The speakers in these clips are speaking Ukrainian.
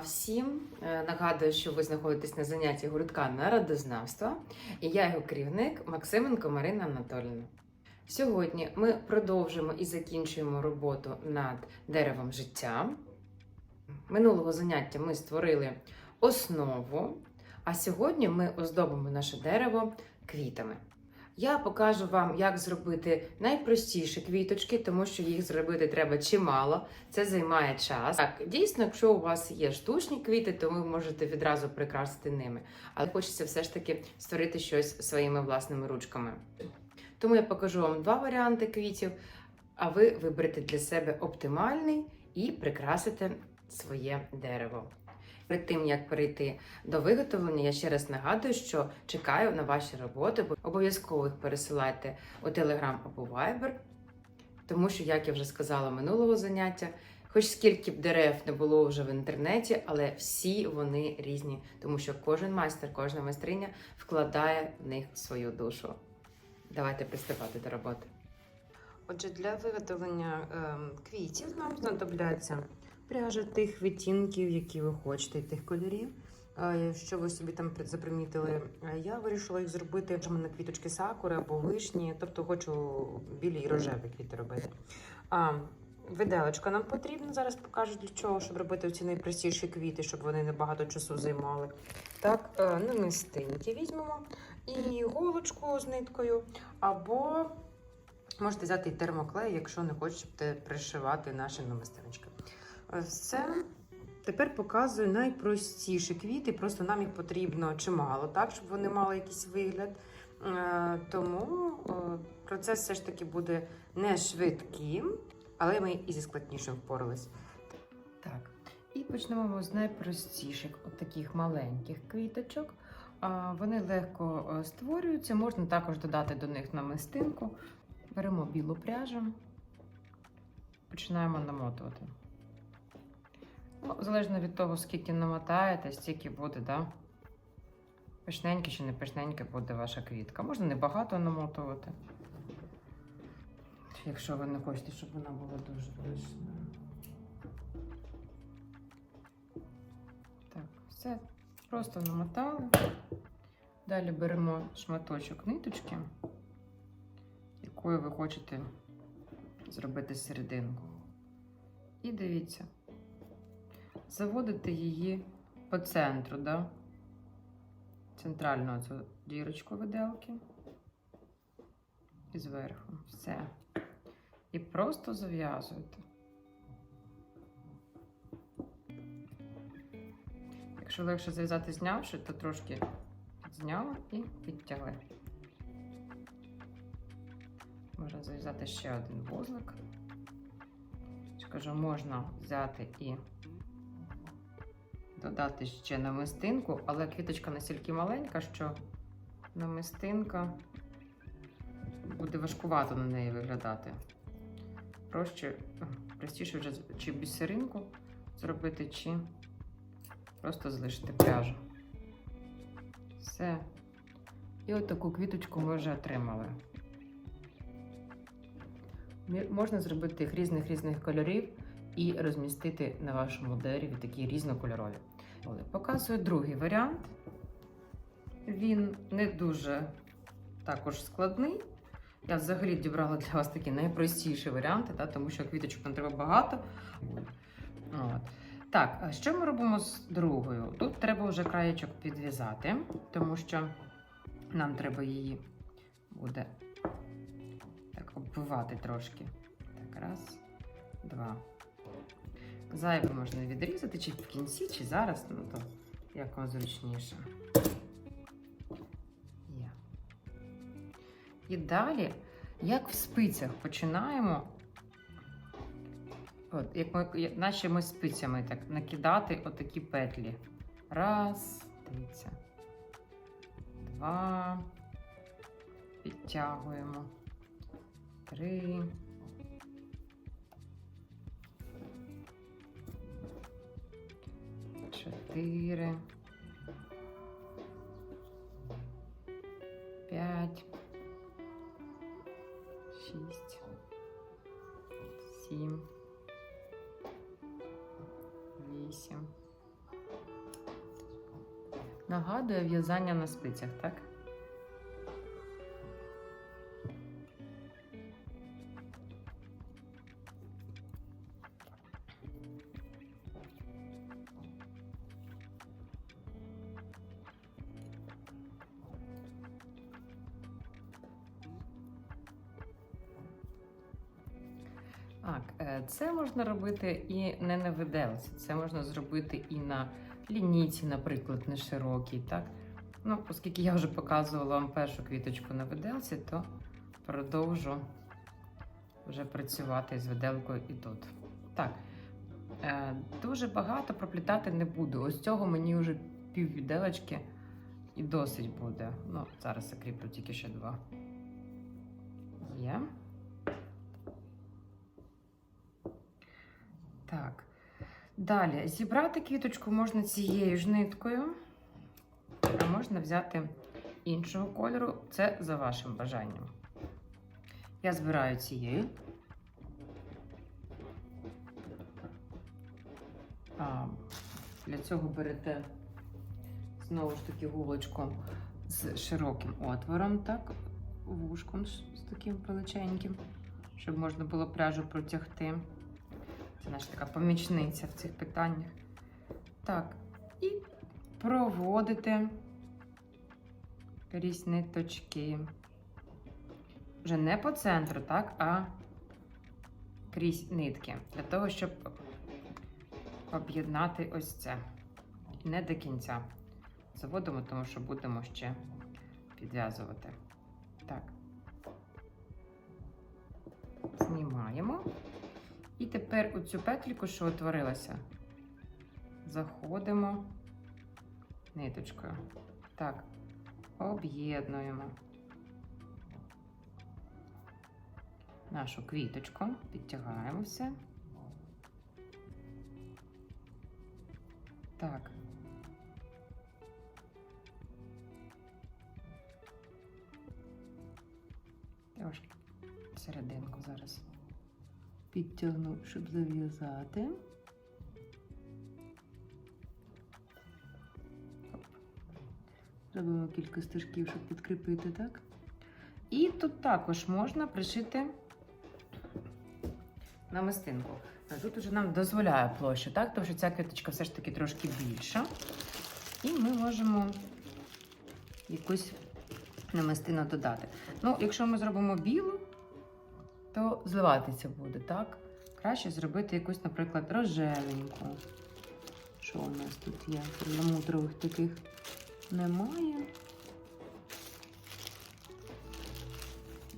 всім! Е, Нагадую, що ви знаходитесь на занятті гуртка народознавства, і я його керівник Максименко Марина Анатоліївна. Сьогодні ми продовжуємо і закінчуємо роботу над деревом життя. Минулого заняття ми створили основу, а сьогодні ми оздобимо наше дерево квітами. Я покажу вам, як зробити найпростіші квіточки, тому що їх зробити треба чимало. Це займає час. Так, дійсно, якщо у вас є штучні квіти, то ви можете відразу прикрасити ними. Але хочеться все ж таки створити щось своїми власними ручками. Тому я покажу вам два варіанти квітів, а ви виберете для себе оптимальний і прикрасите своє дерево. Перед тим як перейти до виготовлення, я ще раз нагадую, що чекаю на ваші роботи. бо Обов'язково їх пересилайте у Telegram або Viber, тому що, як я вже сказала минулого заняття, хоч скільки б дерев не було вже в інтернеті, але всі вони різні, тому що кожен майстер, кожна майстриня вкладає в них свою душу. Давайте приступати до роботи. Отже, для виготовлення ем, квітів нам знадобляться пряжа тих відтінків, які ви хочете, тих кольорів. Е, Що ви собі там запримітили? Е, Я вирішила їх зробити в мене квіточки сакури або вишні, тобто хочу білі і рожеві квіти робити. А, виделочка нам потрібна. Зараз покажу для чого, щоб робити ці найпростіші квіти, щоб вони не багато часу займали. Так, е, намистинки візьмемо і іголочку з ниткою, або можете взяти і термоклей, якщо не хочете пришивати наші намистиночки. Все. Тепер показую найпростіші квіти, просто нам їх потрібно чимало, так, щоб вони мали якийсь вигляд. Е, Тому процес все ж таки буде не швидким, але ми і зі складнішим впорались. Так, і почнемо з найпростіших, от таких маленьких квіточок. Вони легко е, створюються, можна також додати до них намистинку. Беремо білу пряжу, починаємо намотувати. Залежно від того, скільки намотаєте, стільки буде, да? Пишненьке чи не пишненьке буде ваша квітка. Можна небагато намотувати. Якщо ви не хочете, щоб вона була дуже пишною. Так, все. Просто намотали. Далі беремо шматочок ниточки, якою ви хочете зробити серединку. І дивіться заводите її по центру, да? центральну цю дірочку виделки і зверху. Все. І просто зав'язуєте. Якщо легше зав'язати знявши, то трошки зняли і підтягли. Можна зав'язати ще один вузлик. Скажу, можна взяти і додати ще намистинку, але квіточка настільки маленька, що намистинка буде важкувато на неї виглядати. Проще, простіше вже чи бісеринку зробити, чи просто залишити пряжу. Все. І от таку квіточку ми вже отримали. Можна зробити їх різних різних кольорів і розмістити на вашому дереві такі різнокольорові. Показую другий варіант. Він не дуже також складний. Я взагалі дібрала для вас такі найпростіші варіанти, та, тому що квіточок нам треба багато. От. Так, а що ми робимо з другою? Тут треба вже краєчок підв'язати, тому що нам треба її буде так оббивати трошки. Так, раз, два. Зайве можна відрізати, чи в кінці, чи зараз, ну то як вам зручніше. Є. І далі, як в спицях, починаємо, от, як ми, наче ми спицями так, накидати отакі петлі. Раз, дивіться. Два. Підтягуємо. Три. 4, 5, 6, 7, 8. Нагадує в'язання на спицях, так? Так, е, це можна робити і не на виделці, це можна зробити і на лінійці, наприклад, не широкій, так? Ну, оскільки я вже показувала вам першу квіточку на виделці, то продовжу вже працювати з виделкою і тут. Так, е, дуже багато проплітати не буду. Ось цього мені вже пів віделочки і досить буде. Ну, зараз закріплю тільки ще два. Є. Так. Далі зібрати квіточку можна цією ж ниткою, а можна взяти іншого кольору. Це за вашим бажанням. Я збираю цією. А, для цього берете знову ж таки гулочку з широким отвором, так, вушком з таким величеньким, щоб можна було пряжу протягти. Це наша така помічниця в цих питаннях. Так, і проводите крізь ниточки. Вже не по центру, так, а крізь нитки. Для того, щоб об'єднати ось це. І не до кінця заводимо, тому що будемо ще підв'язувати. Так. Знімаємо. І тепер у цю петліку, що утворилася, заходимо ниточкою. Так, об'єднуємо нашу квіточку, підтягаємо все. Так. Трошки серединку зараз підтягну, щоб зав'язати. Зробимо кілька стежків, щоб підкріпити, так? І тут також можна пришити намистинку. Тут уже нам дозволяє площа, так? Тому що ця квіточка все ж таки трошки більша. І ми можемо якусь намистину додати. Ну, якщо ми зробимо білу, то зливатися буде, так? Краще зробити якусь, наприклад, рожевеньку. Що у нас тут є? Перламутрових таких немає.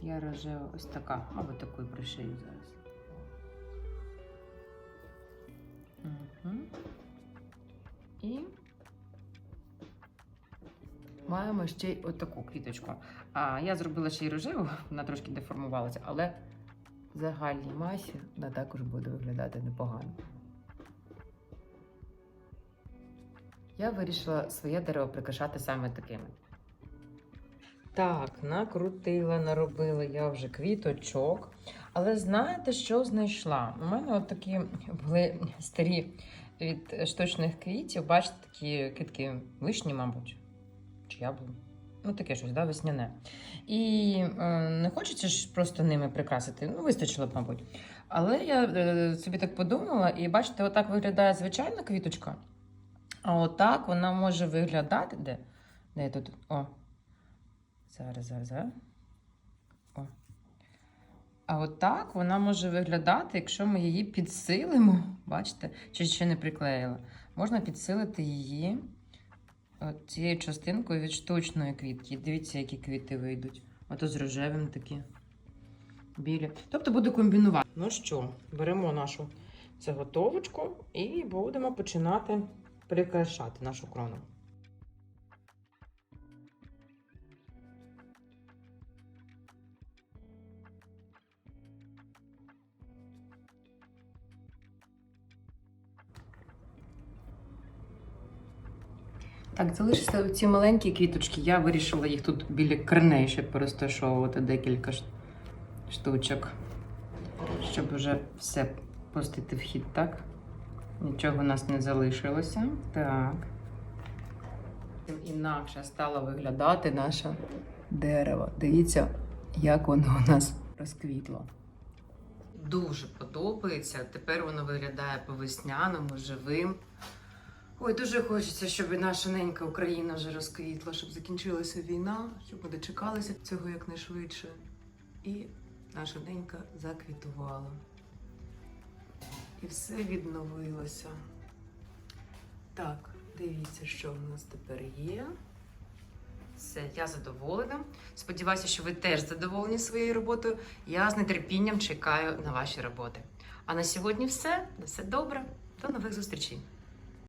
Я рожева ось така, або таку пришию зараз. Угу. І маємо ще й отаку квіточку. А я зробила ще й рожеву, вона трошки деформувалася, але загальній масі вона також буде виглядати непогано. Я вирішила своє дерево прикрашати саме такими. Так, накрутила, наробила я вже квіточок. Але знаєте, що знайшла? У мене от такі були старі від штучних квітів. Бачите, такі квітки вишні, мабуть, чи яблуні. Ну, таке щось, да, весняне. І е, не хочеться ж просто ними прикрасити. Ну, вистачило б, мабуть. Але я е, собі так подумала, і бачите, отак виглядає звичайна квіточка. А отак вона може виглядати. Де? Де я тут? О. Зараз, зараз, зараз. О. А отак вона може виглядати, якщо ми її підсилимо. Бачите, чи ще не приклеїла. Можна підсилити її цією частинкою від штучної квітки. Дивіться, які квіти вийдуть. Ото з рожевим такі білі. Тобто буде комбінувати. Ну що, беремо нашу заготовочку і будемо починати прикрашати нашу крону. Так, залишилися ці маленькі квіточки. Я вирішила їх тут біля корней ще порозташовувати декілька штучок, щоб вже все пустити в хід, так? Нічого у нас не залишилося. Так. інакше стало виглядати наше дерево. Дивіться, як воно у нас розквітло. Дуже подобається. Тепер воно виглядає по-весняному, живим. Ой, дуже хочеться, щоб наша ненька Україна вже розквітла, щоб закінчилася війна, щоб ми дочекалися цього якнайшвидше. І наша ненька заквітувала. І все відновилося. Так, дивіться, що в нас тепер є. Все, я задоволена. Сподіваюся, що ви теж задоволені своєю роботою. Я з нетерпінням чекаю на ваші роботи. А на сьогодні все. На все добре. До нових зустрічей.